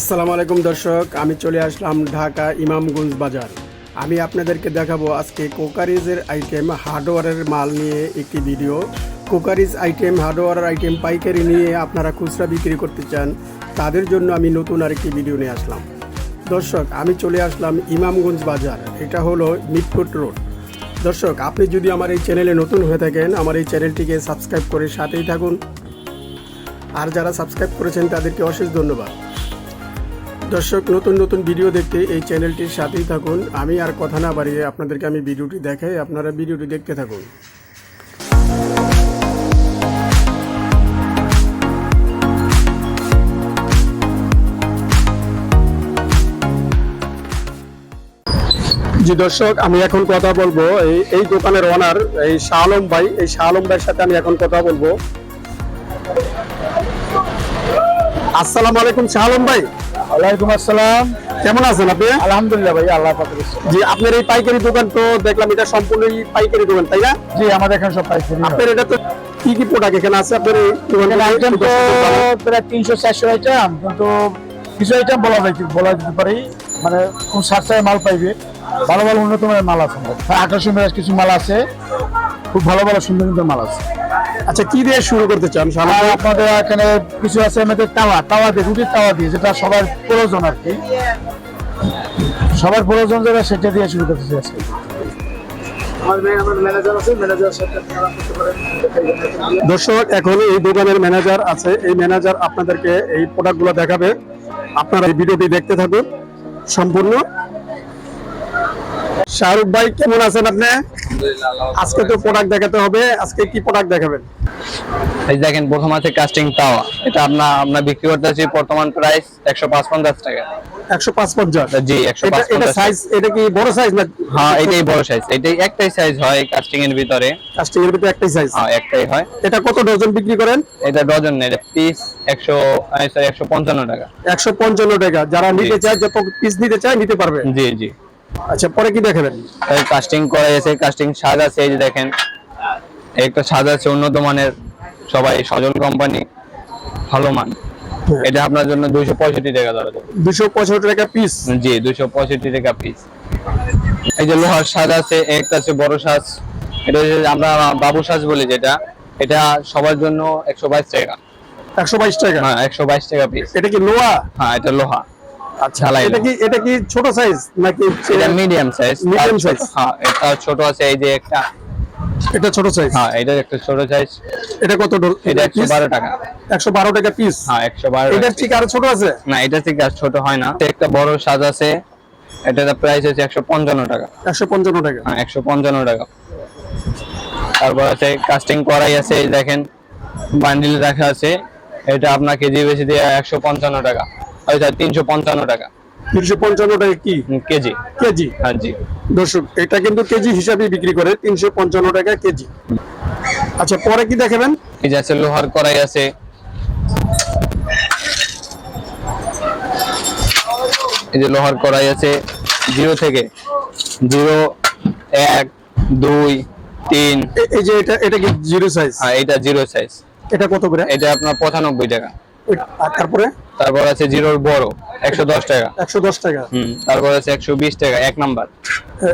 আসসালামু আলাইকুম দর্শক, আমি চলে আসলাম ঢাকা ইমামগঞ্জ বাজার। আমি আপনাদেরকে দেখাবো আজকে কোকারিজের আইটেম হার্ডওয়ারের মাল নিয়ে একটি ভিডিও কোকারিজ আইটেম হার্ডওয়্যারের আইটেম পাইকারি নিয়ে আপনারা খুচরা বিক্রি করতে চান, তাদের জন্য আমি নতুন আরেকটি ভিডিও নিয়ে আসলাম। দর্শক, আমি চলে আসলাম ইমামগঞ্জ বাজার, এটা হলো মিটফুট রোড। দর্শক, আপনি যদি আমার এই চ্যানেলে নতুন হয়ে থাকেন, আমার এই চ্যানেলটিকে সাবস্ক্রাইব করে সাথেই থাকুন। আর যারা সাবস্ক্রাইব করেছেন, তাদেরকে অশেষ ধন্যবাদ। দর্শক, নতুন নতুন ভিডিও দেখতে এই চ্যানেলটির সাথেই থাকুন। আমি আর কথা না বাড়িয়ে আপনাদেরকে আমি ভিডিওটি দেখাই, আপনারা ভিডিওটি দেখতে থাকুন। জি দর্শক, আমি এখন কথা বলব এই এই দোকানের ওনার এই শাহ আলম ভাই, এই শাহ আলম ভাইয়ের সাথে আমি এখন কথা বলব। আসসালামু আলাইকুম শাহ আলম ভাই। ওয়ালাইকুম আসসালাম। কেমন আছেন আপনি? আলহামদুলিল্লাহ ভাই আল্লাহ জি আপনার এই পাইকারি দোকান তো দেখলাম এটা সম্পূর্ণই পাইকারি দোকান তাই না? জি আমাদের এখানে সব পাইছি আপনার এটা তো কি কি প্রোডাক্ট এখানে আছে আপনার আইটেম তো প্রায় তিনশো চারশো আইটেম কিন্তু কিছু আইটেম বলা বলা যেতে পারি মানে খুব সাশ্রয় মাল পাইবে। ভালো ভালো উন্নত মানের মাল আছে। আকর্ষণীয় কিছু মাল আছে খুব ভালো ভালো সুন্দর সুন্দর মাল আছে। আচ্ছা কি দিয়ে শুরু করতে চান? আর আপনাদের এখানে কিছু আছে আমাদের তাওয়া তাওয়া দিয়ে রুটির তাওয়া দিয়ে যেটা সবার প্রয়োজন আর কি। সবার প্রয়োজন যেটা সেটা দিয়ে শুরু করতেছি আজকে। দর্শক এখন এই দোকানের ম্যানেজার আছে। এই ম্যানেজার আপনাদেরকে এই প্রোডাক্টগুলো দেখাবে। আপনারা এই ভিডিওটি দেখতে থাকুন। সম্পূর্ণ শাহরুখ ভাই কেমন আছেন আপনি? আজকে তো প্রোডাক্ট দেখাতে হবে। আজকে কি প্রোডাক্ট দেখাবেন? এই দেখেন প্রথম আছে কাস্টিং তাওয়া। এটা আপনার আমরা বিক্রি করতেছি বর্তমান প্রাইস একশো পাঁচ পঞ্চাশ টাকা। একশো পাঁচ পঞ্চাশ জি একশো এটা পাঁচ এটা পঞ্চাশ সাইজ এটা কি বড় সাইজ না হ্যাঁ এটাই বড় সাইজ এটাই একটাই সাইজ হয় কাস্টিং এর ভিতরে। কাস্টিং এর ভিতরে একটাই সাইজ হ্যাঁ একটাই হয়। এটা কত ডজন বিক্রি করেন? এটা ডজন নেই পিস একশো সরি একশো পঞ্চান্ন টাকা। একশো পঞ্চান্ন টাকা। যারা নিতে চায় যত পিস নিতে চায় নিতে পারবে। জি জি। আচ্ছা পরে কি দেখাবেন? কাস্টিং করা আছে কাস্টিং সাজ আছে এই যে দেখেন। একটা সাজ আছে উন্নত মানের সবাই সজল কোম্পানি ভালো মান। এটা আপনার জন্য দুইশো পঁয়ষট্টি টাকা ধরে দুশো পঁয়ষট্টি টাকা পিস জি দুইশো পঁয়ষট্টি টাকা পিস এই যে লোহার সাজ আছে একটা আছে বড় সাজ। এটা আমরা বাবু সাজ বলি যেটা। এটা সবার জন্য একশো বাইশ টাকা। একশো বাইশ টাকা? হ্যাঁ একশো বাইশ টাকা পিস এটা কি লোহা? হ্যাঁ এটা লোহা। আচ্ছা এটা কি এটা কি ছোট সাইজ নাকি এটা মিডিয়াম সাইজ Medium size? হ্যাঁ এটা ছোট আছে এই যে একটা। এটা ছোট সাইজ হ্যাঁ এটা একটা ছোট সাইজ এটা কত এটা একশো বারো টাকা। পিস হ্যাঁ একশো বারো ঠিক আরও ছোট আছে? না এটা থেকে আর ছোট হয় না। একটা বড় সাজ আছে। এটার প্রাইস হচ্ছে একশো পঞ্চান্ন টাকা। একশো পঞ্চান্ন টাকা। হ্যাঁ একশো পঞ্চান্ন টাকা। তারপর আছে কাস্টিং করাই আছে দেখেন। বান্ডিল রাখা আছে। এটা আপনার কেজি বেশি দিয়ে একশো পঞ্চান্ন টাকা। আচ্ছা তিনশো পঞ্চান্ন টাকা। তিনশো পঞ্চান্ন টাকা কি? কেজি। কেজি? হ্যাঁ জি। দর্শক এটা কিন্তু কেজি হিসাবে বিক্রি করে তিনশো পঞ্চান্ন টাকা কেজি। আচ্ছা পরে কি দেখাবেন? এই যে আছে লোহার কড়াই আছে। এই যে লোহার কড়াই আছে জিরো থেকে। জিরো এক দুই তিন। এই যে এটা এটা কি জিরো সাইজ হ্যাঁ এটা জিরো সাইজ এটা কত করে? এটা আপনার পঁচানব্বই টাকা। তারপরে? তারপর আছে জিরোর বড় একশো দশ টাকা। একশো দশ টাকা। হুম তারপর আছে একশো বিশ টাকা এক নাম্বার।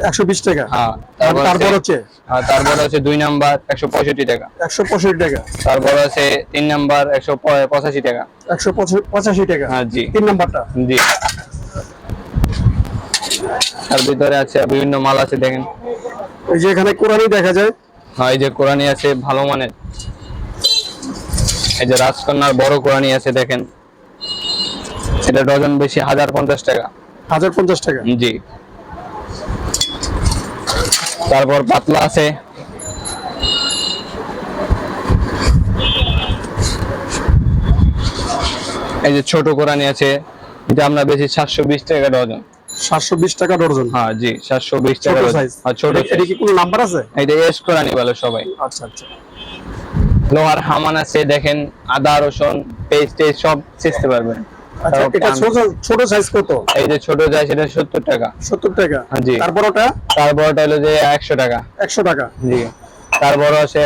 একশো বিশ টাকা? হ্যাঁ তারপর হচ্ছে? হ্যাঁ, তারপর আছে দুই নাম্বার একশো পঁয়ষট্টি টাকা। একশো পঁয়ষট্টি টাকা। তারপর আছে তিন নাম্বার একশো পঁচাশি টাকা। একশো পঁচা- পঁচাশি টাকা? হ্যাঁ জি। তিন নাম্বারটা? জি। তার ভিতরে আছে বিভিন্ন মাল আছে দেখেন। এই যে এখানে কোরআনই দেখা যায়। হ্যাঁ এই যে কোরআনি আছে ভালো মানের। এই যে রাজকন্যার বড় কোরআনি আছে দেখেন। এটা ডজন বেশি হাজার পঞ্চাশ টাকা। হাজার পঞ্চাশ টাকা? জি। তারপর পাতলা আছে। এই যে ছোট কোরআনি আছে এটা আমরা বেশি সাতশো বিশ টাকা ডজন। সাতশো বিশ টাকা ডর্জন হ্যাঁ জি সাতশো বিশ টাকা ডজন। সাইজ হ্যাঁ, ছোট এটা কি কোনো নাম্বার আছে? এটা এস কোরআনি বলে সবাই। আচ্ছা আচ্ছা। লোহার হামান আছে দেখেন আদা রসুন পেস্ট সব শিখতে পারবেন। আচ্ছা এটা ছোট ছোট সাইজ কত? এই যে ছোট টাকা। সত্তর টাকা। হ্যাঁ, জি। তারপর ওটা তারপরটা হলো যে একশো টাকা। একশো টাকা। জি। তারপর আছে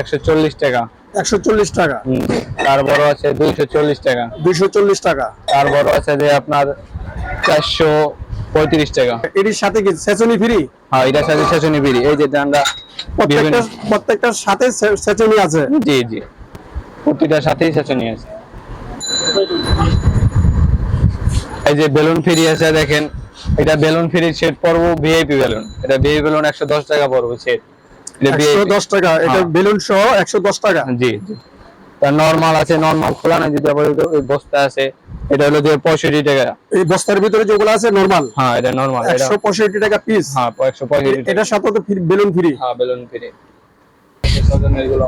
টাকা। একশো চল্লিশ টাকা। তারপর আছে দুইশো চল্লিশ টাকা। দুইশো চল্লিশ টাকা। তারপর আছে যে আপনার চারশো পঁয়ত্রিশ টাকা। এটির সাথে কি ফ্রি হ্যাঁ এটার সাথে এই যে আমরা প্রত্যেকটা প্রত্যেকটার সাথে সেচনি আছে। জি জি। প্রতিটার সাথেই শেষনি আছে। এই যে বেলুন ফ্রি আছে দেখেন। এটা বেলুন ফ্রি সেট পড়ব ভিআইপি বেলুন। এটা ভিআইপি বেলুন একশো দশ টাকা পড়ব সেট এটা টাকা এটা হ্যাঁ। বেলুন সহ একশো দশ টাকা। জি জি। তার নর্মাল আছে নর্মাল খোলা না যদি আবার বস্তা আছে। এটা হলো যে পঁয়ষট্টি টাকা। এই বস্তার ভিতরে যেগুলো আছে নরমাল হ্যাঁ এটা নর্মাল একশো পঁয়ষট্টি টাকা পিস হ্যাঁ একশো পঁয়ষট্টি এটার সাথে তো বেলুন ফ্রি। হ্যাঁ বেলুন ফ্রি। এগুলো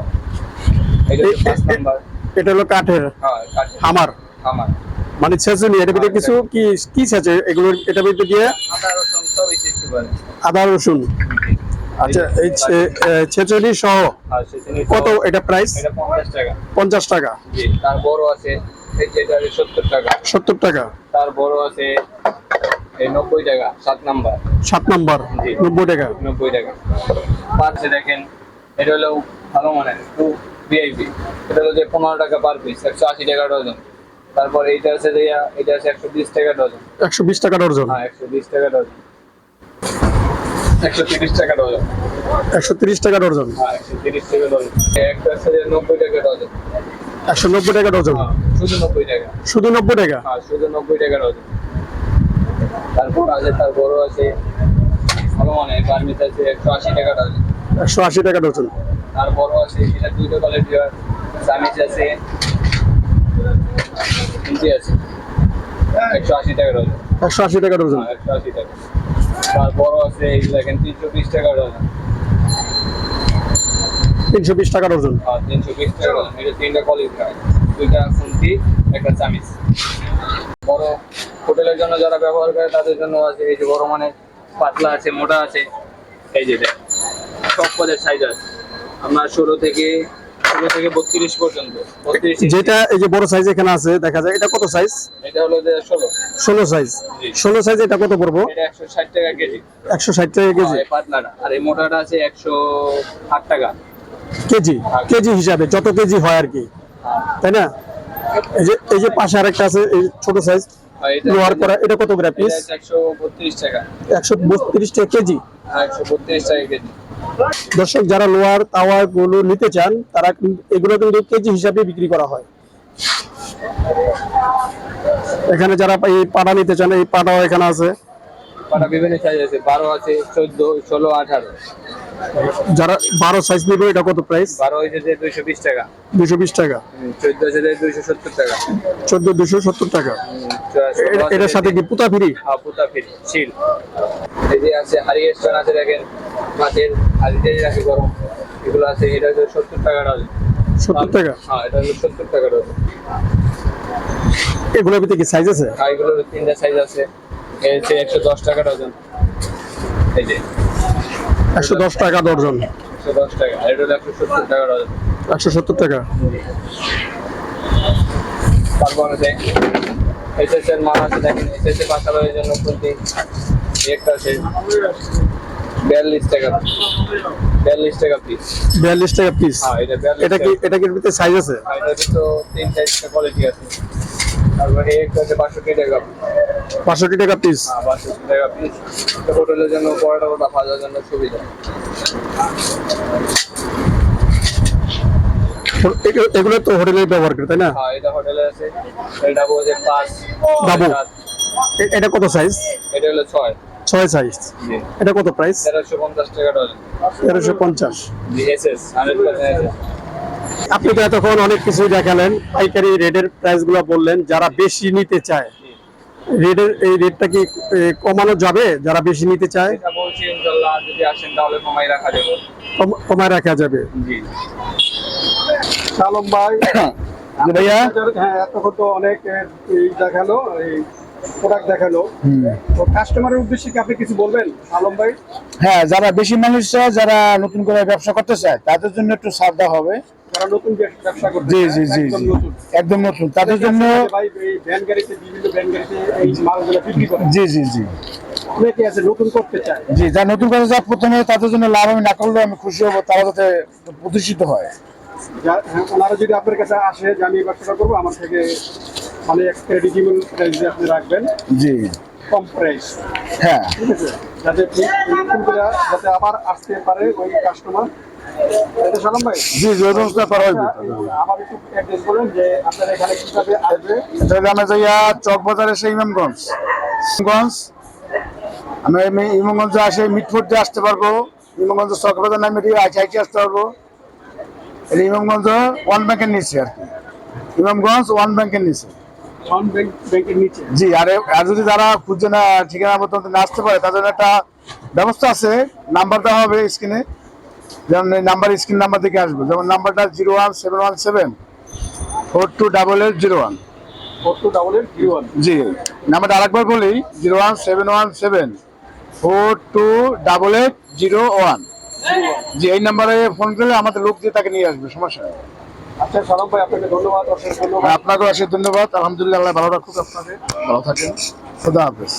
এটা হলো কাঠের হ্যাঁ কাঠের। আমার আমার মানে ছেঁচুনি এটার ভিতরে কিছু কি কি ছেঁচে এগুলো এটার ভিতরে দিয়ে? আদা রসুন আচ্ছা এই ছেঁচুনি সহ কত? এটা প্রাইস পঞ্চাশ টাকা। পঞ্চাশ টাকা। তার বড় আছে। সত্তর টাকা। সত্তর টাকা। তার বড় আছে এই নব্বই টাকা সাত নাম্বার। সাত নাম্বার নব্বই টাকা। নব্বই টাকা। পার্সে দেখেন এটা হলো ভালো মানের টু ভিআইপি এটা হলো যে পনেরো টাকা পার পিস একশো আশি টাকা ডজন। তারপর এইটা আছে যে এটা আছে একশো বিশ টাকা ডজন। একশো বিশ টাকা ডর্জন হ্যাঁ একশো বিশ টাকা ডজন। একশো তিরিশ টাকা ডজন। একশো তিরিশ টাকা ডর্জন হ্যাঁ একশো তিরিশ টাকা ডজন। একটা আছে নব্বই টাকা ডজন। একশো নব্বই টাকা ডজন। হ্যাঁ শুধু নব্বই টাকা। শুধু নব্বই টাকা? হ্যাঁ শুধু নব্বই টাকা ডজন। তারপর আছে তার বড় আছে ভালো মানে বার্মিস আছে একশো আশি টাকা ডজন। একশো আশি টাকা ডজন। তার বড় আছে এটা দুটো কোয়ালিটি হয়। সামিজ আছে ইঞ্চি আছে। একশো আশি টাকা ডজন। একশো আশি টাকা ডজন। হ্যাঁ একশো আশি টাকা। তার বড় আছে এই দেখেন তিনশো বিশ টাকা ডজন। তিনশো বিশ টাকা ডজন তিনশো বিশ টাকা ডজন এটা তিনটা হয়। দুইটা খুন্তি একটা চামিচ। বড় হোটেলের জন্য যারা ব্যবহার করে তাদের জন্য আছে এই যে বড় মানে পাতলা আছে মোটা আছে এই যে দেখ সব পদের সাইজ আছে। আপনার ষোলো থেকে ষোলো থেকে বত্রিশ পর্যন্ত। যেটা এই যে বড় সাইজ এখানে আছে দেখা যায় এটা কত সাইজ এটা হলো যে ষোলো। ষোলো সাইজ। ষোলো সাইজ এটা কত পড়ব? এটা একশো ষাট টাকা কেজি। একশো ষাট টাকা কেজি। পাতলাটা আর এই মোটাটা আছে একশো আট টাকা। কেজি কেজি হিসাবে যত কেজি হয় আর কি। তাই না? এই যে এই যে পাশে আরেকটা আছে এই ছোট সাইজ আর লোহার করা এটা কত এটা পিস হচ্ছে একশো বত্রিশ টাকা। একশো বত্রিশ টাকা কেজি? আর একশো বত্রিশ টাকা কেজি। দর্শক যারা লোহার তাওয়া গুলো নিতে চান তারা এগুলো কিন্তু কেজি হিসাবে বিক্রি করা হয়। এখানে যারা এই পাড়া নিতে চান এই পাড়াও এখানে আছে। পাটা বিভিন্ন সাইজ আছে বারো আছে চোদ্দ ষোলো আঠারো। যারা বারো সাইজ নিবে এটা কত প্রাইস বারো হয়েছে দুইশো বিশ টাকা। দুশো বিশ টাকা। চোদ্দ যে দুইশো সত্তর টাকা। চোদ্দ দুশো সত্তর টাকা। এটার সাথে কি পুতা ফিরি? হ্যাঁ, পুতা ফিট শিল। এই যে আছে হারিয়ে স্টোন আছে দেখেন মাছের হাড়িতে রাখে গরম এগুলো আছে এটা হচ্ছে সত্তর টাকা ডজন। সত্তর টাকা? হ্যাঁ এটা হলো সত্তর টাকা ডজন। এগুলোর ভিতরে কি সাইজ আছে? আর এগুলোর তিনটা সাইজ আছে। এই হচ্ছে একশো দশ টাকা ডজন। এই যে। একশো দশ টাকা দর্জন একশো দশ টাকা। আর এটা একশো সত্তর টাকা ডজন। একশো সত্তর টাকা। তারপর আছে এসএস এর মাল আছে দেখেন। এসএস এর পাশাপাশির জন্য প্রতি একটা আছে। বিয়াল্লিশ টাকা বিয়াল্লিশ টাকা পিস বিয়াল্লিশ টাকা পিস হ্যাঁ এটা এটা কি এটা কি ভিতরে সাইজ আছে? আর এটার তো তিন চারটা কোয়ালিটি আছে। তারপরে এই একটা আছে বাষট্টি টাকা বাষট্টি টাকা পিস বাষট্টি টাকা পিস হোটেলের জন্য পরোটা ভাজার জন্য সুবিধা। এগুলো- তো হোটেলে ব্যবহার করে তাই না? হ্যাঁ এটা হোটেলে আছে। এটা বলছে পাঁচ ডাবু। এটা কত সাইজ এটা হলো ছয়। ছয় সাইজ এটা কত প্রাইস তেরোশো পঞ্চাশ টাকা ডজন। তেরোশো পঞ্চাশ। জি আপনি তো এতক্ষণ অনেক কিছুই দেখালেন। পাইকারি রেটের প্রাইসগুলো বললেন যারা বেশি নিতে চায় রেটের এই রেটটা কি কমানো যাবে? যারা বেশি নিতে চায়? এটা বলছি ইনশাল্লাহ যদি আসেন তাহলে কমাই রাখা যাবে। কম- কমায় রাখা যাবে। জি। শালম ভাই ভাইয়া। হ্যাঁ এতক্ষণ তো অনেক দেখাল এই প্রোডাক্ট দেখাল। তো কাস্টমারের উদ্দেশ্যে কি আপনি কিছু বলবেন আলম ভাই? হ্যাঁ যারা বেশি মানুষ চায় যারা নতুন করে ব্যবসা করতে চায় তাদের জন্য একটু ছাড় হবে। জি জি জি একদম জি। নতুন। একদম নতুন। তাদের জন্য জি জি জি। অনেকে আছে নতুন করতে চায়। জি যা নতুন করে যা প্রথমে তাদের জন্য লাভ আমি না করলেও আমি খুশি হব তারা যাতে প্রতিষ্ঠিত হয়। হ্যাঁ, ওনারা যদি আপনার কাছে আসে যে আমি ব্যবসাটা করব আমার থেকে মানে প্রাইসে আপনি রাখবেন। জি। কম প্রাইস হ্যাঁ। ঠিক আছে? যাতে যাতে আবার আসতে পারে ওই কাস্টমার জি জি করা আমার এটা যাইয়া চক বাজারে এসে ইমামগঞ্জ ইমামগঞ্জ ইমামগঞ্জে আসে মিটফুট দিয়ে আসতে পারব। ইমামগঞ্জ চক বাজার নামে দিয়ে আইসে আইসে আসতে পারব। এটা ইমামগঞ্জ ওয়ান ব্যাংকের নিচে আর কি। ইমামগঞ্জ ওয়ান ব্যাংকের নিচে। জি আর আর যদি যারা খুঁজছে না ঠিকানা মতো না আসতে পারে তাদের একটা ব্যবস্থা আছে। নাম্বার দেওয়া হবে স্ক্রিনে। যেমন এই নাম্বার স্ক্রিন নাম্বার থেকে আসবে। যেমন নাম্বারটা zero one seven one seven four two double eight zero one. Four two double eight three one. জি। নাম্বারটা আরেকবার বলি zero one seven one seven four two double eight zero one. জি এই নাম্বারে phone করলে আমাদের লোক দিয়ে তাকে নিয়ে আসবে সমস্যা নেই। আচ্ছা সালাম ভাই আপনাকে ধন্যবাদ অশেষ ধন্যবাদ। আপনাকেও অশেষ ধন্যবাদ। আলহামদুলিল্লাহ আল্লাহ ভালো রাখুক আপনাকে। ভালো থাকেন। খুদা হাফেজ।